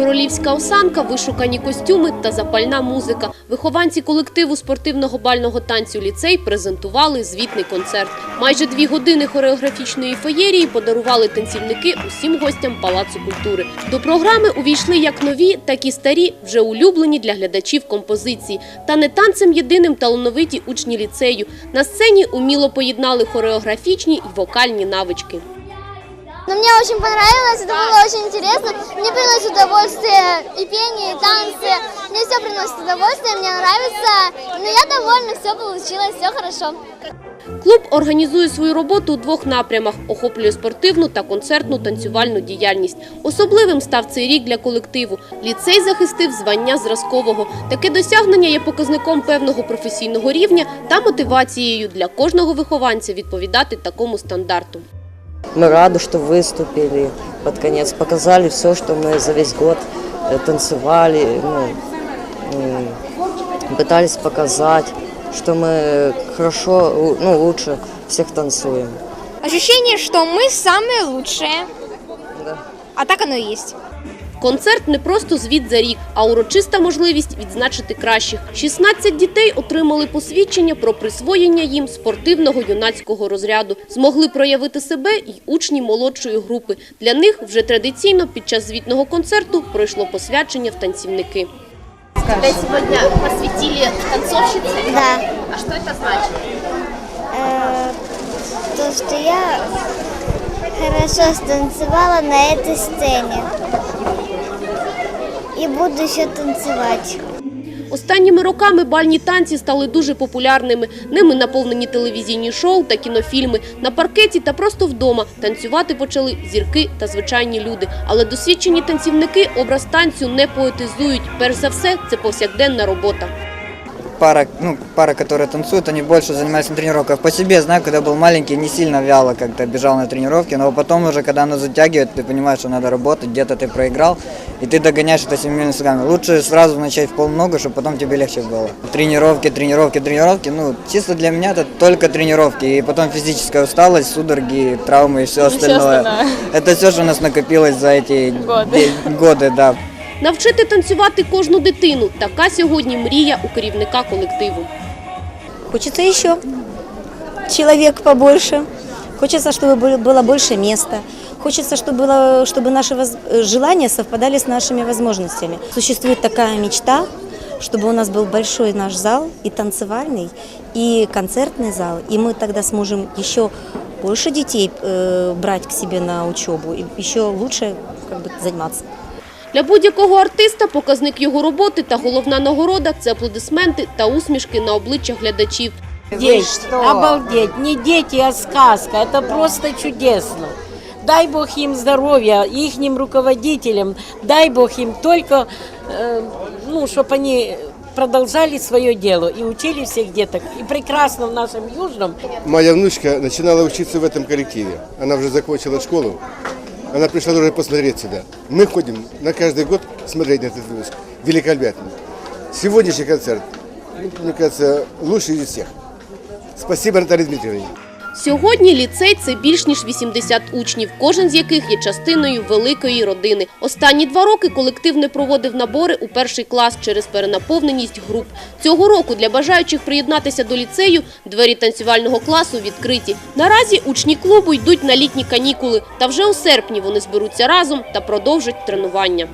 королівська осанка, вишукані костюми та запальна музика. Вихованці колективу спортивного бального танцю ліцей презентували звітний концерт. Майже дві години хореографічної феєрії подарували танцівники усім гостям Палацу культури. До програми увійшли як нові, так і старі, вже улюблені для глядачів композиції. Та не танцем єдиним талановиті учні ліцею. На сцені уміло поєднали хореографічні й вокальні навички. Но мне очень понравилось, это было очень интересно. Удовольствие и пение, и танцы. Мне все приносит удовольствие, мне нравится. Но я довольна, все получилось, все хорошо. Клуб організує свою роботу у двох напрямах: охоплює спортивну та концертну танцювальну діяльність. Особливим став цей рік для колективу. Ліцей захистив звання зразкового. Таке досягнення є показником певного професійного рівня та мотивацією для кожного вихованця відповідати такому стандарту. Мы рады, что выступили под конец, показали все, что мы за весь год э, танцевали, ну, м, пытались показать, что мы хорошо, у- ну, лучше всех танцуем. Ощущение, что мы самые лучшие. Да. А так оно и есть. Концерт не просто звіт за рік, а урочиста можливість відзначити кращих. 16 дітей отримали посвідчення про присвоєння їм спортивного юнацького розряду. Змогли проявити себе й учні молодшої групи. Для них вже традиційно під час звітного концерту пройшло посвячення в танцівники. Тебя сегодня посвятили танцовщице? Да. А что это значит? То, что я хорошо станцевала на этой сцене. И буду ще танцювати. Останніми роками бальні танці стали дуже популярними. Ними наповнені телевізійні шоу та кінофільми. На паркеті та просто вдома танцювати почали зірки та звичайні люди. Але досвідчені танцівники образ танцю не поетизують. Перш за все, це повсякденна робота. Пара, ну, пара, которая танцует, они больше занимаются на тренировках. По себе знаю, когда был маленький, не сильно вяло как-то бежал на тренировки, но потом уже, когда оно затягивает, ты понимаешь, что надо работать, где-то ты проиграл, и ты догоняешь это семимильными шагами. Лучше сразу начать в полногу, чтобы потом тебе легче было. Тренировки, тренировки, тренировки, ну, чисто для меня это только тренировки, и потом физическая усталость, судороги, травмы и все остальное. Это все, что у нас накопилось за эти годы, годы да. Навчити танцювати кожну дитину – така сьогодні мрія у керівника колективу. Хочется еще человек побольше. Хочется, чтобы было- было больше места. Хочется, чтобы, было, чтобы наши воз- э, желания совпадали с нашими возможностями. Существует такая мечта, чтобы у нас был большой наш зал, и танцевальный, и концертный зал, и мы тогда сможем еще больше детей э, брать к себе на учебу, и еще лучше как бы, заниматься. Для будь-якого артиста показник його роботи та головна нагорода – це аплодисменти та усмішки на обличчях глядачів. Дети, обалдеть, не дети, а сказка, это просто чудесно. Дай Бог им здоровья, ихним руководителям, дай Бог им только, э, ну, чтобы они продолжали свое дело и учили всех деток. И прекрасно в нашем Южном Моя внучка начинала учиться в этом коллективе. Она уже закончила школу. Она пришла уже посмотреть сюда. Мы ходим на каждый год смотреть на этот выпуск. Великолепно. Сегодняшний концерт, мне кажется, лучший из всех. Спасибо, Наталье Дмитриевне. Сьогодні ліцей – це більш ніж 80 учнів, кожен з яких є частиною великої родини. Останні два роки колектив не проводив набори у перший клас через перенаповненість груп. Цього року для бажаючих приєднатися до ліцею двері танцювального класу відкриті. Наразі учні клубу йдуть на літні канікули, та вже у серпні вони зберуться разом та продовжать тренування.